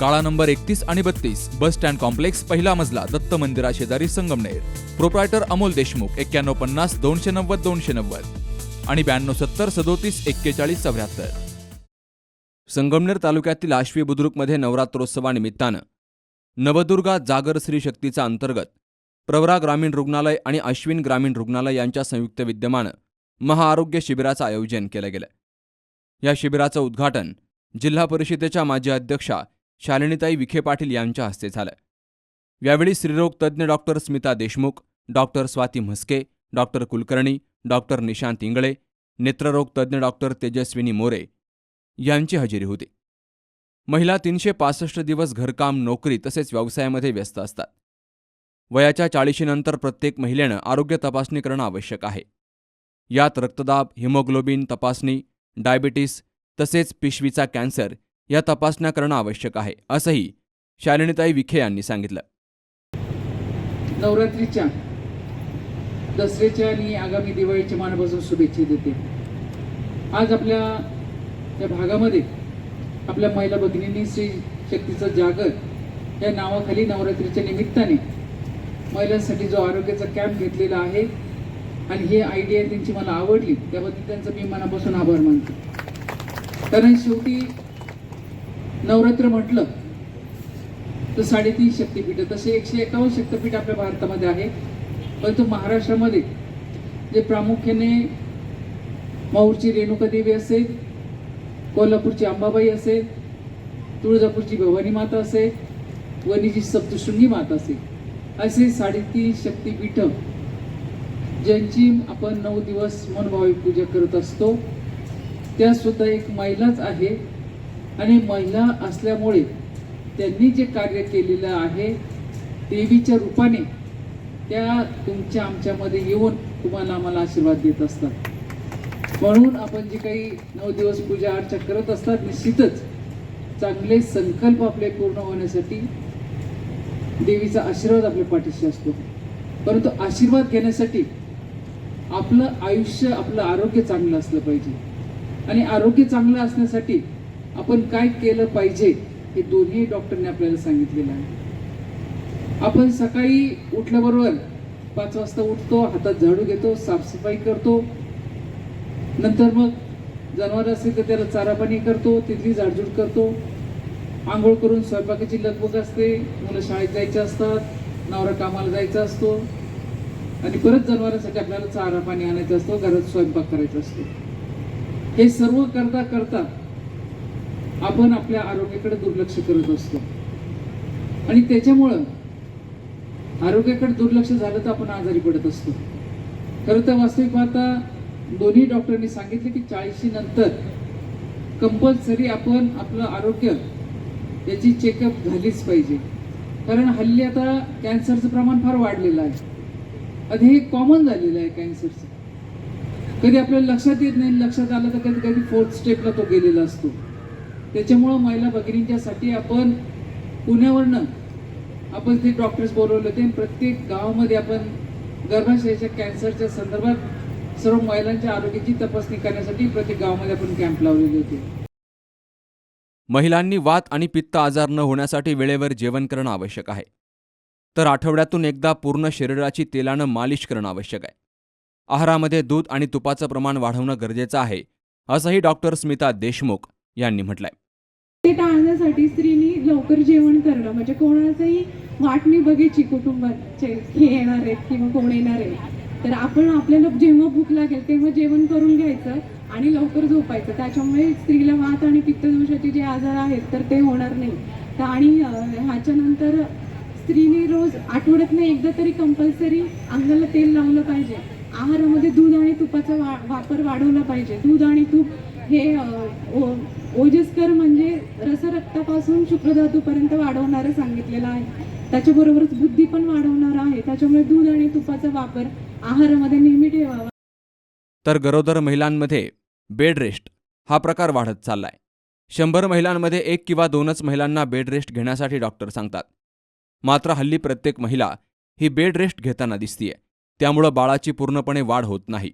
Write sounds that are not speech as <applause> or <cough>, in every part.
काळा नंबर एकतीस आणि बत्तीस बस स्टँड कॉम्प्लेक्स पहिला मजला दत्त मंदिरा शेजारी संगमनेर. प्रोप्रायटर अमोल देशमुख एक्क्याण्णव पन्नास दोनशे नव्वद दोनशे नव्वद. आणि ब्याण्णव सत्तर सदोतीस एक्केचाळीस चौऱ्याहत्तर. संगमनेर तालुक्यातील आश्वी बुद्रुकमध्ये नवरात्रोत्सवानिमित्तानं नवदुर्गा जागर श्री शक्तीचा अंतर्गत प्रवरा ग्रामीण रुग्णालय आणि अश्विन ग्रामीण रुग्णालय यांच्या संयुक्त विद्यमानं महाआरोग्य शिबिराचं आयोजन केलं गेलं. या शिबिराचं उद्घाटन जिल्हा परिषदेच्या माजी अध्यक्षा शालिनीताई विखे पाटील यांच्या हस्ते झालं. यावेळी स्त्रीरोग तज्ज्ञ doctor Smita Deshmukh doctor Swati Mhaske doctor Kulkarni doctor Nishant Ingale नेत्ररोग तज्ज्ञ डॉक्टर तेजस्विनी मोरे यांची हजेरी होती. महिला तीनशे पासष्ट दिवस घरकाम नोकरी तसेच व्यवसायामध्ये व्यस्त असतात. वयाच्या चाळीशीनंतर प्रत्येक महिलेनं आरोग्य तपासणी करणं आवश्यक आहे. यात रक्तदाब हिमोग्लोबिन तपासणी डायबिटीस तसेच पिशवीचा कॅन्सर या तपासण्या करणं आवश्यक आहे असंही शालिनीताई विखे यांनी सांगितलं. नवरात्रीच्या दसऱ्याच्या आणि आगामी दिवाळीच्या मानापासून शुभेच्छा देते. आज आपल्या या भागामध्ये आपल्या महिला भगिनींनी श्री शक्तीचा जागर या नावाखाली नवरात्रीच्या निमित्ताने महिलांसाठी जो आरोग्याचा कॅम्प घेतलेला आहे आणि ही आयडिया त्यांची मला आवडली त्याबद्दल त्यांचं मी मनापासून आभार मानतो. कारण शेवटी नवरात्र म्हटलं तर साडेतीन शक्तीपीठ तसे एकशे एकावन्न शक्तीपीठ आपल्या भारतामध्ये आहे. परंतु महाराष्ट्रामध्ये जे प्रामुख्याने माहूरची रेणुका देवी असेल कोल्हापूरची अंबाबाई असेल तुळजापूरची भवानी माता असेल वणीची सप्तशृंगी माता असेल असे साडेतीन शक्तीपीठ ज्यांची आपण नऊ दिवस मनभावी पूजा करत असतो. त्यासुद्धा एक महिलाच आहे. आणि महिला असल्यामुळे त्यांनी जे कार्य केलेलं आहे देवीच्या रूपाने त्या तुमच्या आमच्यामध्ये येऊन तुम्हाला आम्हाला आशीर्वाद देत असतात. म्हणून आपण जे काही नऊ दिवस पूजा अर्चा करत असतात निश्चितच चांगले संकल्प आपले पूर्ण होण्यासाठी देवीचा आशीर्वाद आपल्या पाठीशी असतो. परंतु आशीर्वाद घेण्यासाठी आपलं आयुष्य आपलं आरोग्य चांगलं असलं पाहिजे. आणि आरोग्य चांगलं असण्यासाठी आपण काय केलं पाहिजे हे दोन्ही डॉक्टरने आपल्याला सांगितलेलं आहे. आपण सकाळी उठल्याबरोबर पाच वाजता उठतो हातात झाडू घेतो साफसफाई करतो. नंतर मग जनावर असेल तर त्याला चारा पाणी करतो तिथली झाडझूड करतो. आंघोळ करून स्वयंपाकाची लगबग असते मुलं शाळेत जायचे असतात नवरा कामाला जायचा असतो. आणि परत जनावरांसाठी आपल्याला चारा पाणी आणायचं असतो घरात स्वयंपाक करायचा असतो. हे सर्व करता करता आपण आपल्या आरोग्याकडे दुर्लक्ष करत असतो. आणि त्याच्यामुळं आरोग्याकडे दुर्लक्ष झालं तर आपण आजारी पडत असतो. खरं तर वास्तविक पाहता दोन्ही डॉक्टरांनी सांगितले की चाळीशी नंतर कंपल्सरी आपण आपलं आरोग्य याची चेकअप झालीच पाहिजे. कारण हल्ली आता कॅन्सरचं प्रमाण फार वाढलेलं आहे. आधी हे कॉमन झालेलं आहे कॅन्सरचं. कधी आपल्याला लक्षात येत नाही लक्षात आलं तर कधी कधी फोर्थ स्टेपला तो गेलेला असतो. त्याच्यामुळं महिला भगिनींच्यासाठी आपण पुण्यावरनं आपण ते डॉक्टर्स बोलवले होते. प्रत्येक गावामध्ये आपण गर्भाशयाच्या कॅन्सरच्या संदर्भात सर्व महिलांच्या आरोग्याची तपासणी करण्यासाठी प्रत्येक गावामध्ये आपण कॅम्प लावलेले होते. महिलांनी वात आणि पित्त आजार न होण्यासाठी वेळेवर जेवण करणं आवश्यक आहे. तर आठवड्यातून एकदा पूर्ण शरीराची तेलानं मालिश करणं आवश्यक आहे. आहारामध्ये दूध आणि तुपाचं प्रमाण वाढवणं गरजेचं आहे असंही डॉक्टर स्मिता देशमुख यांनी म्हटलंय. ते टाळण्यासाठी स्त्रीनी लवकर जेवण करणं. म्हणजे कोणाचंही वाटणी बघायची कुटुंबाचे हे येणार आहेत किंवा कोण येणार आहे. तर आपण आपल्याला जेव्हा भूक लागेल तेव्हा जेवण करून घ्यायचं आणि लवकर झोपायचं. त्याच्यामुळे स्त्रीला वात आणि पित्तदोषाचे जे आजार आहेत तर ते होणार नाही. तर आणि ह्याच्यानंतर स्त्रीने रोज आठवड्यातनं एकदा तरी कंपल्सरी अंगाला तेल लावलं पाहिजे. आहारामध्ये दूध आणि तुपाचा वा वापर वाढवला पाहिजे. दूध आणि तूप हे अं, ओजस्कर म्हणजे रसरक्तापासून शुक्रधातूपर्यंत वाढवणारं सांगितलेलं आहे. त्याच्याबरोबरच बुद्धी पण वाढवणार आहे. त्याच्यामुळे दूध आणि तुपाचा वापर आहारामध्ये नेहमी ठेवावा. तर गरोदर महिलांमध्ये बेड रेस्ट हा प्रकार वाढत चाललाय. शंभर महिलांमध्ये एक किंवा दोनच महिलांना बेड रेस्ट घेण्यासाठी डॉक्टर सांगतात. मात्र हल्ली प्रत्येक महिला ही बेड रेस्ट घेताना दिसतीये. त्यामुळं बाळाची पूर्णपणे वाढ होत नाही.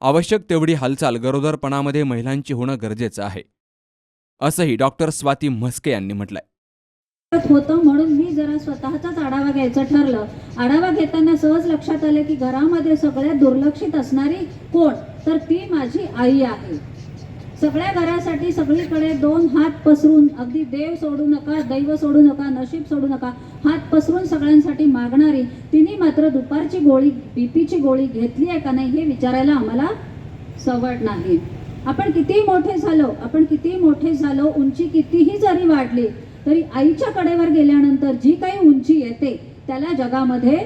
आवश्यक तेवढी हालचाल गरोदरपणामध्ये महिलांची होणं गरजेचं आहे. असंही डॉक्टर स्वाती म्हस्के यांनी म्हटलंय. होतं म्हणून मी जरा स्वतःचाच आढावा घ्यायचं ठरलं. आढावा घेताना सहज लक्षात आलं की घरामध्ये सगळ्यात दुर्लक्षित असणारी कोण? तर ती माझी आई आहे. सगळ्या घरासाठी सगळीकडे दोन हात पसरून अगदी देव सोडू नका दैव सोडू नका नशीब सोडू नका हात पसरून सगळ्यांसाठी मागणारी तिने मात्र दुपारची गोळी बीपीची गोळी घेतली आहे का नाही हे विचारायला आम्हाला सवड नाही. आपण किती मोठे झालो आपण किती मोठे झालो उंची कितीही जरी वाढली तरी आईच्या कडेवर गेल्यानंतर जी काही उंची येते त्याला जगामध्ये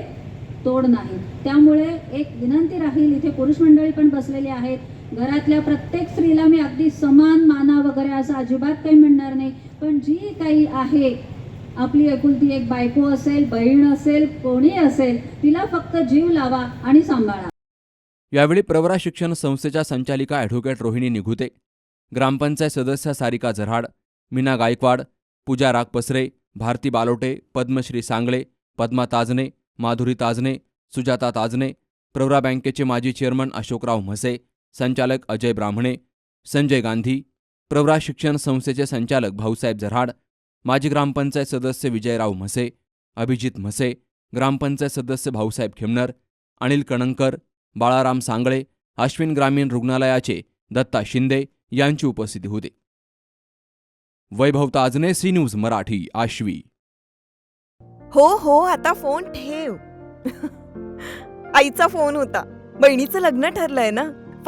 तोड नाही. त्यामुळे एक विनंती राहील इथे पुरुष मंडळी पण बसलेली आहेत घरातल्या प्रत्येक स्त्रीला मी अगदी समान माना वगैरे असं अजिबात काही म्हणणार नाही. पण जी काही आहे आपली एकुलती एक बायको असेल बहीण असेल कोणी असेल तिला फक्त जीव लावा आणि सांभाळा. यावेळी प्रवरा शिक्षण संस्थेच्या संचालिका ॲडव्होकेट रोहिणी निघुते ग्रामपंचायत सदस्य सारिका झराड मीना गायकवाड पूजा रागपसरे भारती बालोटे पद्मश्री सांगळे पद्मा ताजने माधुरी ताजने सुजाता ताजने प्रवरा बँकेचे माजी चेअरमन अशोकराव म्हसे संचालक अजय ब्राह्मणे संजय गांधी प्रवरा शिक्षण संस्थेचे संचालक भाऊसाहेब झराड माजी ग्रामपंचायत सदस्य विजयराव म्हसे अभिजित म्हसे ग्रामपंचायत सदस्य भाऊसाहेब खेमनर अनिल कणंकर बाळाराम सांगळे अश्विन ग्रामीण रुग्णालयाचे दत्ता शिंदे यांची उपस्थिती होती. Vaibhav Tajne C news Marathi Ashvi. हो हो आता फोन ठेव. <laughs> आईचा फोन होता. बहिणीचं लग्न ठरलंय ना?